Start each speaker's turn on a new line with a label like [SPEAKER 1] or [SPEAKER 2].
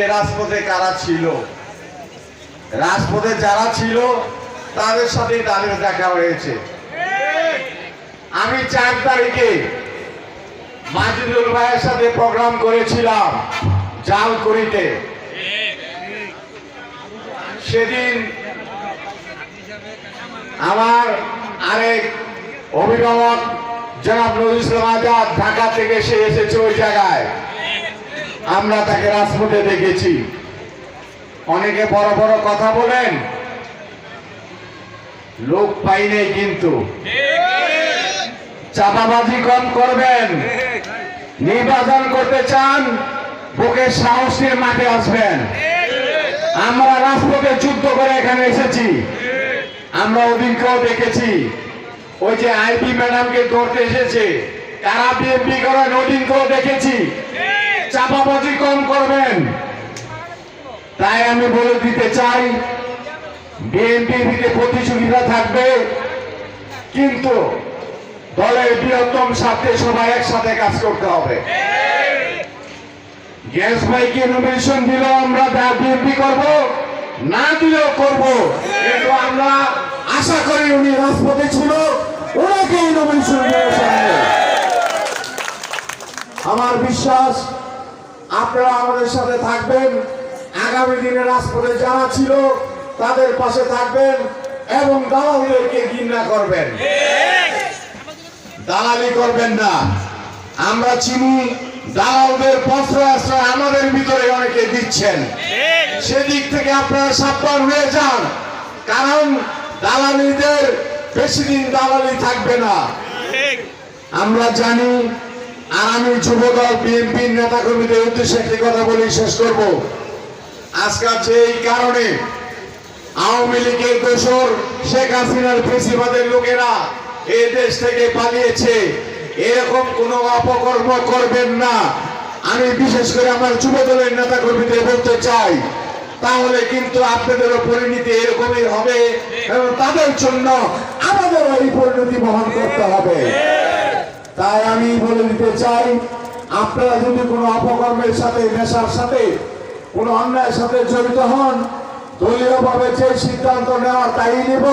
[SPEAKER 1] রাজপথে কারা ছিল? রাজপথে যারা ছিল, তাদের সাথে তাদের দেখা হয়েছে। আমি চার তারিখে মাজিদুল ভাইয়ের সাথে প্রোগ্রাম করেছিলাম জালকুড়িতে। সেদিন আমার আরেক অভিভাবক জনাব নজরুল ইসলাম আজাদ ঢাকা থেকে সে এসেছে ওই জায়গায়। আমরা তাকে রাজপথে দেখেছি। অনেকে বড় বড় কথা বলেন। লোক পাই নেই কিন্তু। চাপাবাজি কম করবেন। নির্বাচন করতে চান বুকের সাহসের মাঠে আসবেন। আমরা রাজপথে যুদ্ধ করে এখানে এসেছি। আমরা ওদিনকেও দেখেছি। ওই যে আইপি ম্যাডামকে ধরতে এসেছে। তারা বিএনপি করেন ওদিনকেও দেখেছি। চাপাবাজি কম করবেন। তাই আমি বলে দিতে চাই বিএনপি দিকে প্রতিযোগিতা থাকবে, কিন্তু দলের বৃহত্তম স্বার্থে সবাই একসাথে কাজ করতে হবে। গ্যাস ভাইকে নমিনেশন দিল আমরা বিএনপি করব, না দিলেও করব। কিন্তু আমরা আশা করি উনি রাজপথে ছিল, ওনাকেই নমিনেশন দিয়েছেন আমার বিশ্বাস আপনারা আমাদের সাথে থাকবেন। আগামী দিনে রাজপথে যারা ছিল, তাদের পাশে থাকবেন এবং দালালদেরকে ঘৃণা করবেন। দালালি করবেন না। আমরা চিনি, দালালদের আশ্রয় আমাদের ভিতরে অনেকে দিচ্ছেন। সেদিক থেকে আপনারা সাবধান হয়ে যান, কারণ দালালিদের বেশি দিন দালালি থাকবে না। আমরা জানি আর আমি যুবদল বিএনপির নেতা কর্মীদের উদ্দেশ্যে একটি কথা বলেই শেষ করব। আজকাল যে এই কারণে আওয়ামী লীগের দোসর শেখ হাসিনার বেশিরভাগের লোকেরা এই দেশ থেকে পালিয়েছে, এরকম কোনো অপকর্ম করবেন না। আমি বিশেষ করে আমার যুবদলের নেতা কর্মীদের বলতে চাই, তাহলে কিন্তু আপনাদেরও পরিণতি এরকমই হবে এবং তাদের জন্য আমাদেরও এই পরিণতি বহন করতে হবে। তাই আমি বলে দিতে চাই, আপনারা যদি কোনো অপকর্মের সাথে, নেশার সাথে, কোনো অন্যায়ের সাথে জড়িত হন, দলীয়ভাবে যে সিদ্ধান্ত নেওয়া তাই নেব